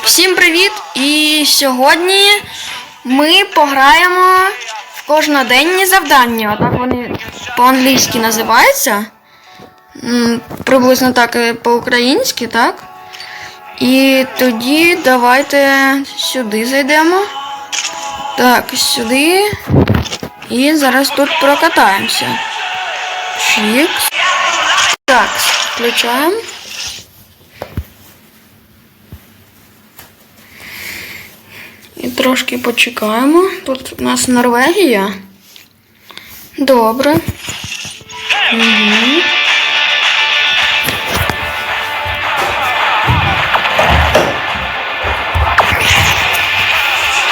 Всім привіт! І сьогодні ми пограємо в кожноденні завдання. Отак вони по-англійськи називаються. Приблизно так і по-українськи, так? І тоді давайте сюди зайдемо. Так, сюди. І зараз тут прокатаємося. Чікс. Так, включаємо. І трошки почекаємо. Тут у нас Норвегія. Добре. Угу.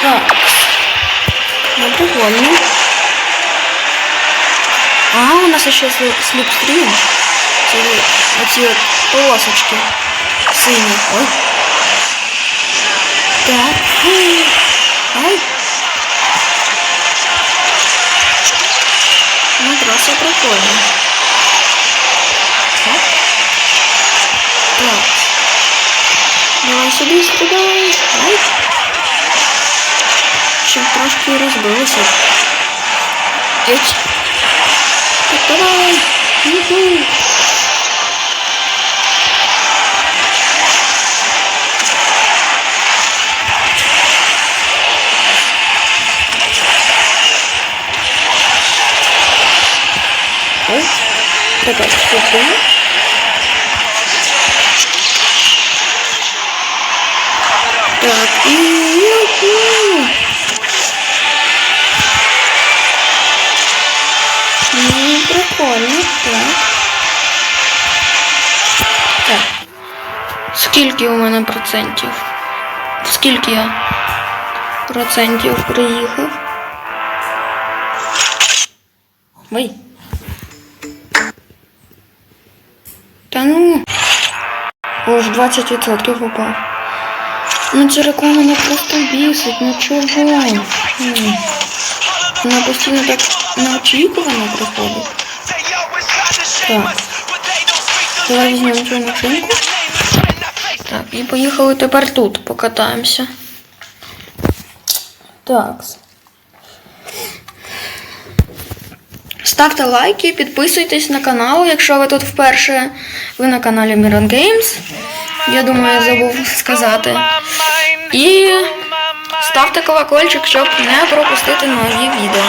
Так. Ну, прикольно. А, у нас ще сліп- сліпстрім. Це оці от полосочки сині. Ой. Так. Ай. Ну, траса прикольно. Так. Так. Давай сюди стріляй. Ай. Щоб трошки розбилося. Еть. Так, давай. Юху. Ой, давай сюди. Так, і. Ну, прикольно, так. Так. Скільки у мене процентів? Скільки я процентів приїхав? Ой. Та ну. Ось 20% упав. Ну ця реклама мене просто бісить, ну чого? М. Вона постійно так неочікувано приходить. Так. Давай візьмемо цю машинку. Так, і поїхали тепер тут, покатаємося. Так. Ставте лайки, підписуйтесь на канал, якщо ви тут вперше. Ви на каналі Miran Games. Я думаю, я забув сказати. І ставте колокольчик, щоб не пропустити нові відео.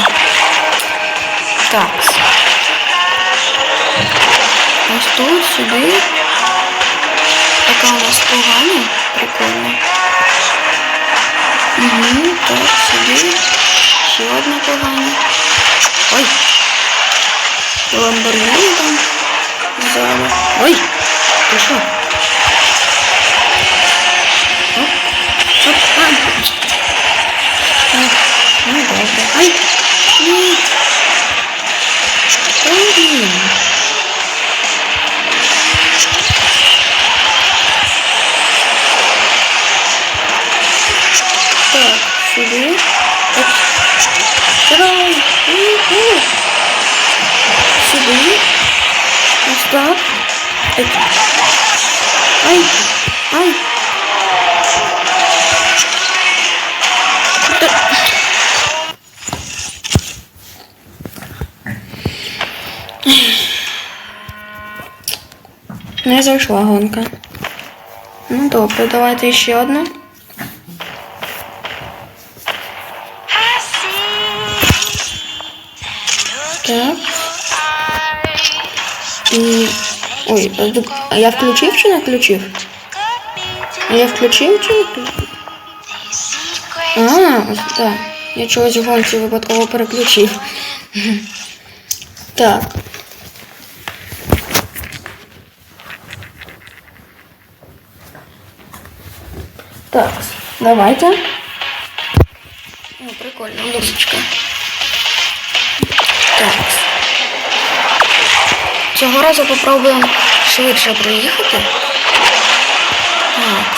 Так. Ось тут, сюди. Така у нас погана. Прикольно. Угу, так, сюди. Ще одна погана. Ой. Ламборгіні там. Ой! Ти? Так. Ай. Ай. Не зайшла гонка. Ну добре, давайте ще одну. І... Ой, а а я включив чи не включив? А я включив чи не включив? А, так. Я чогось в гонці випадково переключив. Так. Так, давайте. О, прикольна музичка. Так. Цього разу попробуємо швидше проїхати. Так.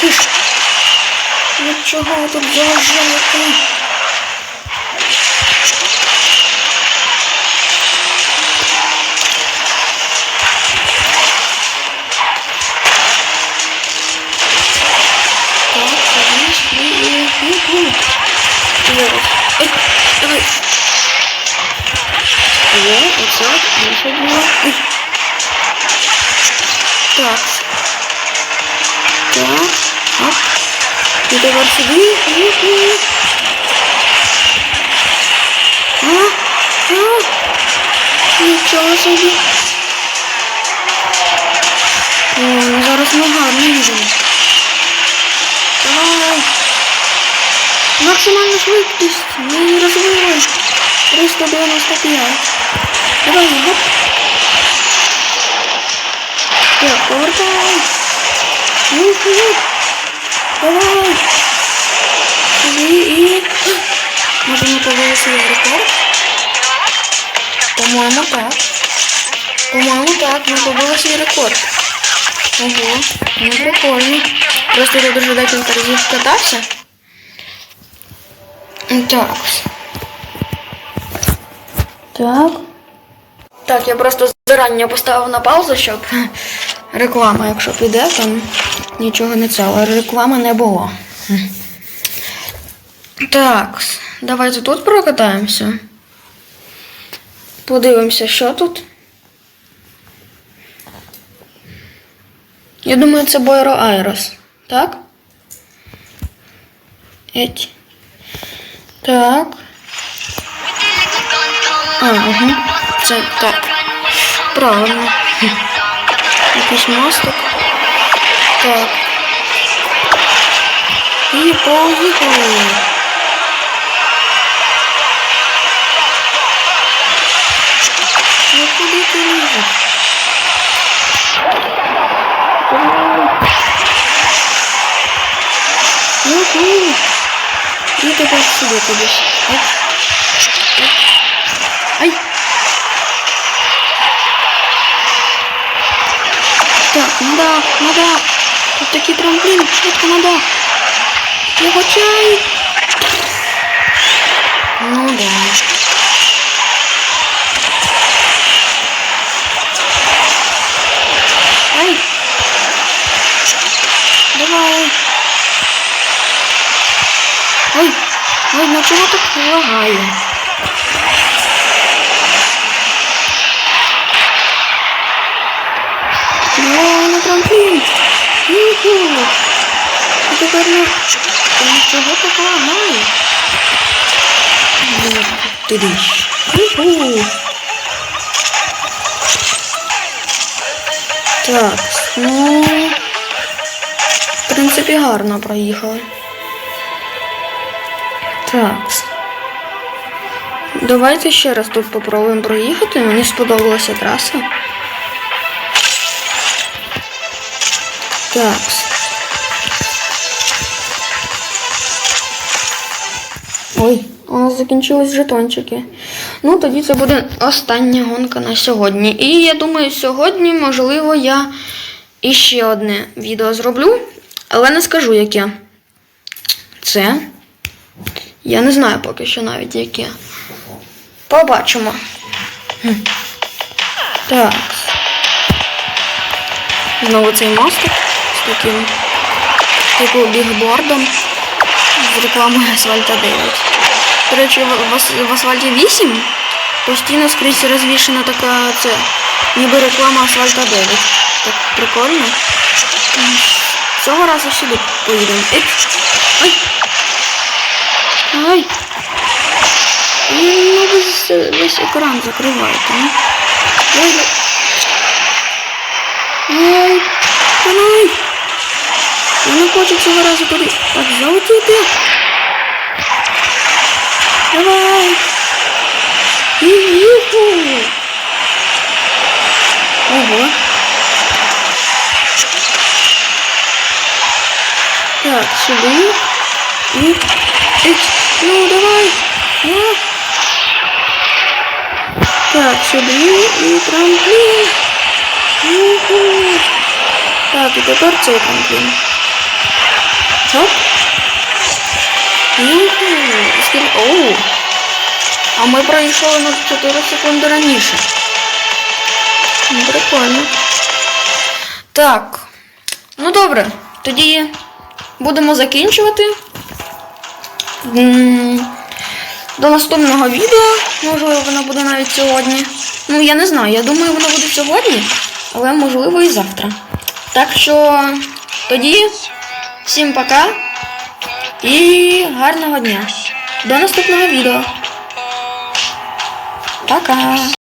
Киш. Ну чого тут заїжджаєте? Так. Так. Оп. І тепер сюди. А, а. Нічого собі. О, ну зараз ми гарно їдемо. Давай. Максимальна швидкість. Ми її розвили. 395. Давай, гоп. Так, повертай. Уху. Давай. Сюди і... Може ми побили свій рекорд? По-моєму, так. По-моєму, так, ми побили свій рекорд. Ого, ну прикольно. Просто я дуже декілька разів катався. Так. Так. Так, я просто зарані поставив на паузу, щоб реклама, якщо піде, там нічого не це, але реклами не було. Так, давайте тут прокатаємося. Подивимося, що тут. Я думаю, це Бойро Айрос. Так? Еть. Так. А, угу. Це так. Правильно. Хм. Якийсь мостик. Так. І поїхали. Ну куди ти лізеш? Юху. І тепер сюди кудись. Так, надо, надо. Тут такий трамплін, швидко надо. Я хочу. Ну да. Ай. Давай. Ой, ой, ну чого так лагає? О, на трамплін. Юху. І тепер ну, ну чого так лагає? Ну, Туди ж. Юху. Так, ну, в принципі, гарно проїхали. Так. Давайте ще раз тут попробуємо проїхати. Мені сподобалася траса. Так. Ой, у нас закінчились жетончики. Ну, тоді це буде остання гонка на сьогодні. І я думаю, сьогодні, можливо, я іще одне відео зроблю, але не скажу яке. Це. Я не знаю поки що навіть яке. Побачимо. Так. Знову цей мостик таким типу бігбордом з рекламою Асфальта 9. До речі, в, в, ас- в асфальті 8 постійно скрізь розвішена така це, ніби реклама Асфальта 9. Так прикольно. Цього разу сюди поїдемо. Ой! Ай! Ну, весь, весь екран закриваєте, ну. Ой, ой. Давай. Я не хочу цього разу туди. Так, залетіти. Давай. Юху. Ого. Так, сюди. І... Ить. Ну, давай. А. Так, сюди і трамплін. Так, і тепер цей трамплін. Юху. Скільки... Оу. А ми проїхали на 4 секунди раніше. Прикольно. Так. Ну добре. Тоді будемо закінчувати. До наступного відео. Можливо, воно буде навіть сьогодні. Ну, я не знаю, я думаю, воно буде сьогодні, але можливо і завтра. Так що тоді всім пока і гарного дня. До наступного відео. Пока!